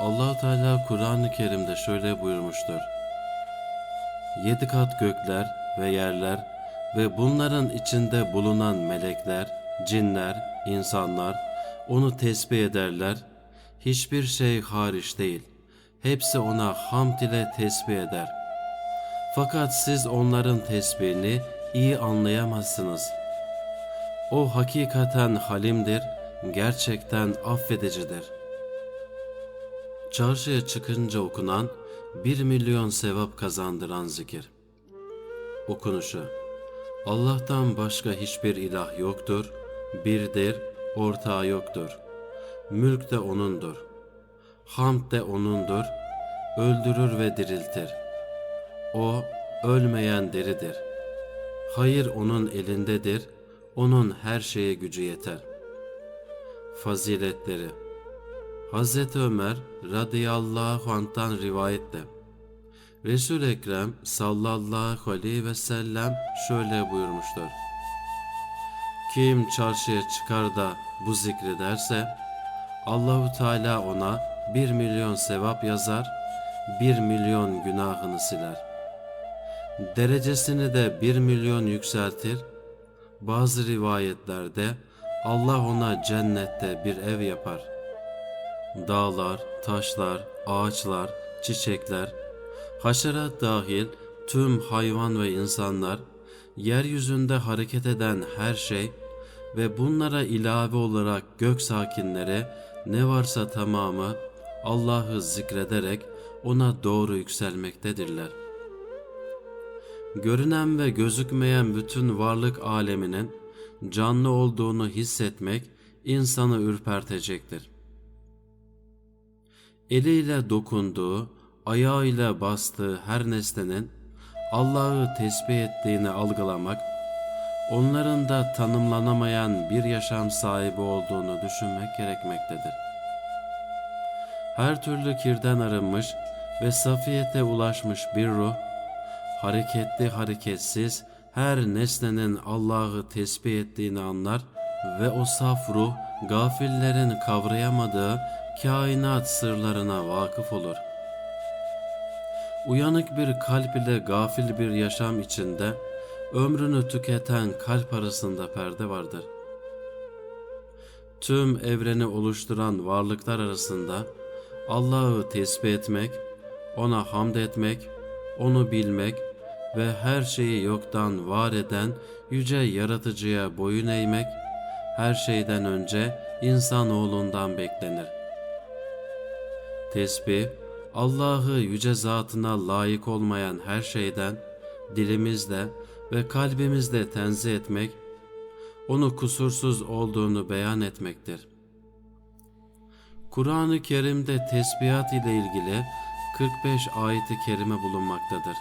Allahu Teala Kur'an-ı Kerim'de şöyle buyurmuştur. Yedi kat gökler ve yerler ve bunların içinde bulunan melekler, cinler, insanlar onu tesbih ederler. Hiçbir şey hariç değil. Hepsi ona hamd ile tesbih eder. Fakat siz onların tesbihini iyi anlayamazsınız. O hakikaten halimdir, gerçekten affedicidir. Çarşıya çıkınca okunan bir milyon sevap kazandıran zikir. Okunuşu Allah'tan başka hiçbir ilah yoktur, birdir, ortağı yoktur. Mülk de O'nundur. Hamd de O'nundur, öldürür ve diriltir. O, ölmeyen deridir. Hayır O'nun elindedir, O'nun her şeye gücü yeter. Faziletleri Hazreti Ömer radıyallahu anh'tan rivayetle Resul Ekrem sallallahu aleyhi ve sellem şöyle buyurmuştur. Kim çarşıya çıkar da bu zikrederse Allahu Teala ona bir milyon sevap yazar, bir milyon günahını siler. Derecesini de bir milyon yükseltir. Bazı rivayetlerde Allah ona cennette bir ev yapar. Dağlar, taşlar, ağaçlar, çiçekler, haşerat dahil tüm hayvan ve insanlar, yeryüzünde hareket eden her şey ve bunlara ilave olarak gök sakinleri ne varsa tamamı Allah'ı zikrederek ona doğru yükselmektedirler. Görünen ve gözükmeyen bütün varlık aleminin canlı olduğunu hissetmek insanı ürpertecektir. Eliyle dokunduğu, ayağıyla bastığı her nesnenin Allah'ı tesbih ettiğini algılamak, onların da tanımlanamayan bir yaşam sahibi olduğunu düşünmek gerekmektedir. Her türlü kirden arınmış ve safiyete ulaşmış bir ruh, hareketli hareketsiz her nesnenin Allah'ı tesbih ettiğini anlar ve o saf ruh gafillerin kavrayamadığı kainat sırlarına vakıf olur. Uyanık bir kalp ile gafil bir yaşam içinde ömrünü tüketen kalp arasında perde vardır. Tüm evreni oluşturan varlıklar arasında Allah'ı tesbih etmek, ona hamd etmek, onu bilmek ve her şeyi yoktan var eden yüce yaratıcıya boyun eğmek her şeyden önce insanoğlundan beklenir. Tesbih, Allah'ı yüce zatına layık olmayan her şeyden dilimizle ve kalbimizle tenzih etmek, onu kusursuz olduğunu beyan etmektir. Kur'an-ı Kerim'de tesbihat ile ilgili 45 ayeti kerime bulunmaktadır.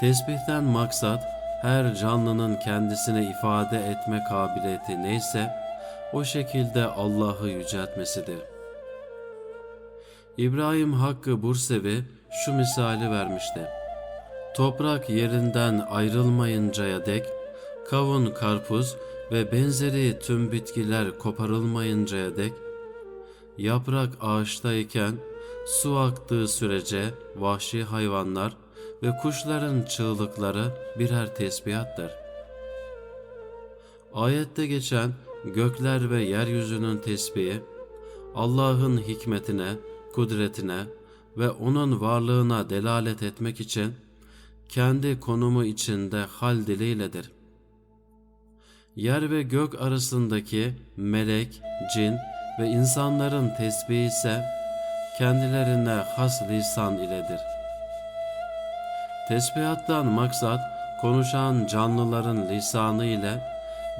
Tesbihten maksat her canlının kendisine ifade etme kabiliyeti neyse o şekilde Allah'ı yüceltmesidir. İbrahim Hakkı Bursevi şu misali vermişti. Toprak yerinden ayrılmayıncaya dek, kavun, karpuz ve benzeri tüm bitkiler koparılmayıncaya dek, yaprak ağaçtayken su aktığı sürece vahşi hayvanlar ve kuşların çığlıkları birer tesbihattır. Ayette geçen gökler ve yeryüzünün tesbihi, Allah'ın hikmetine, kudretine ve onun varlığına delalet etmek için kendi konumu içinde hal diliyledir. Yer ve gök arasındaki melek, cin ve insanların tesbihi ise kendilerine has lisan iledir. Tesbihattan maksat konuşan canlıların lisanı ile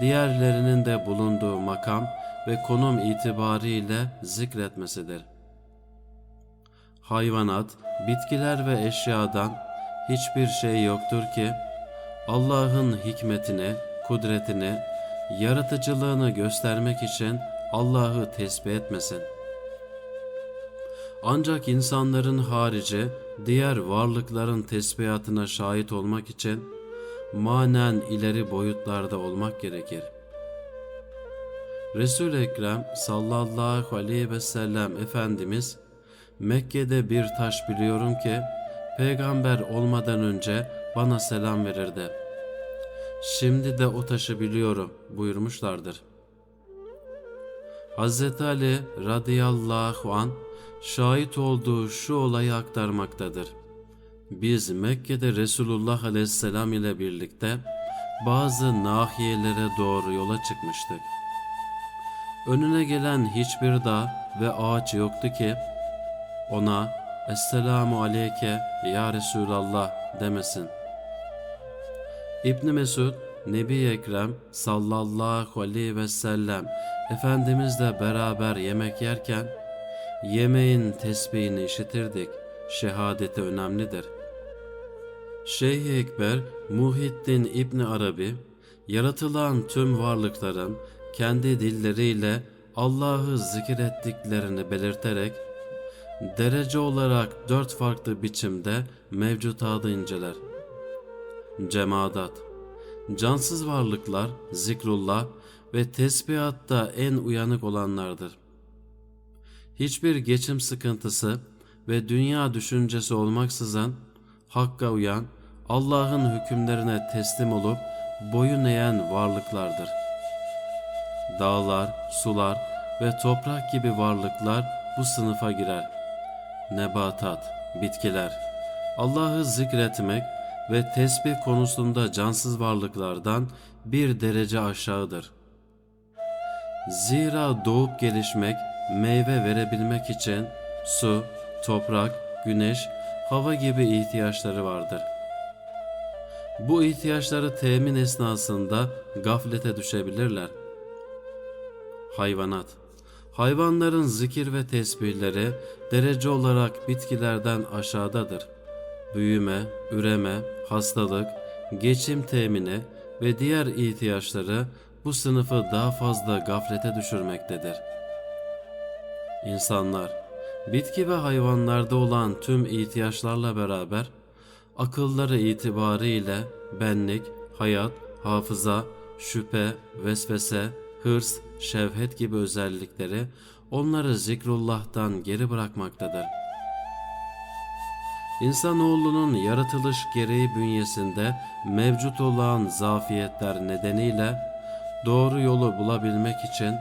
diğerlerinin de bulunduğu makam ve konum itibariyle zikretmesidir. Hayvanat, bitkiler ve eşyadan hiçbir şey yoktur ki Allah'ın hikmetini, kudretini, yaratıcılığını göstermek için Allah'ı tesbih etmesin. Ancak insanların harici diğer varlıkların tesbihatına şahit olmak için manen ileri boyutlarda olmak gerekir. Resul-i Ekrem sallallahu aleyhi ve sellem Efendimiz Mekke'de bir taş biliyorum ki peygamber olmadan önce bana selam verirdi. Şimdi de o taşı biliyorum buyurmuşlardır. Hz. Ali radıyallahu an şahit olduğu şu olayı aktarmaktadır. Biz Mekke'de Resulullah aleyhisselam ile birlikte bazı nahiyelere doğru yola çıkmıştık. Önüne gelen hiçbir dağ ve ağaç yoktu ki ona Esselamu aleyke ya Resulallah demesin. İbn Mesud Nebi Ekrem sallallahu aleyhi ve sellem Efendimizle beraber yemek yerken yemeğin tesbihini işitirdik. Şehadeti önemlidir. Şeyh Ekber Muhittin İbni Arabi yaratılan tüm varlıkların kendi dilleriyle Allah'ı zikir ettiklerini belirterek derece olarak dört farklı biçimde mevcutatı inceler. Cemadat Cansız varlıklar zikrullah ve tesbihatta en uyanık olanlardır. Hiçbir geçim sıkıntısı ve dünya düşüncesi olmaksızın Hakka uyan, Allah'ın hükümlerine teslim olup boyun eğen varlıklardır. Dağlar, sular ve toprak gibi varlıklar bu sınıfa girer. Nebatat, bitkiler, Allah'ı zikretmek ve tesbih konusunda cansız varlıklardan bir derece aşağıdır. Zira doğup gelişmek, meyve verebilmek için su, toprak, güneş, hava gibi ihtiyaçları vardır. Bu ihtiyaçları temin esnasında gaflete düşebilirler. Hayvanat Hayvanların zikir ve tesbihleri derece olarak bitkilerden aşağıdadır. Büyüme, üreme, hastalık, geçim temini ve diğer ihtiyaçları bu sınıfı daha fazla gaflete düşürmektedir. İnsanlar, bitki ve hayvanlarda olan tüm ihtiyaçlarla beraber akılları itibariyle benlik, hayat, hafıza, şüphe, vesvese, hırs, şevhet gibi özellikleri onları zikrullah'tan geri bırakmaktadır. İnsanoğlunun yaratılış gereği bünyesinde mevcut olan zafiyetler nedeniyle doğru yolu bulabilmek için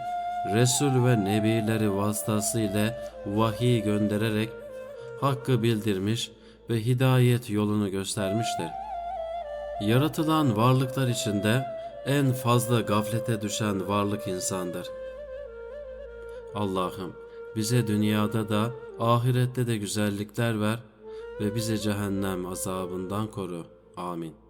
Resul ve Nebileri vasıtasıyla vahiy göndererek hakkı bildirmiş ve hidayet yolunu göstermiştir. Yaratılan varlıklar içinde en fazla gaflete düşen varlık insandır. Allah'ım bize dünyada da ahirette de güzellikler ver ve bize cehennem azabından koru. Amin.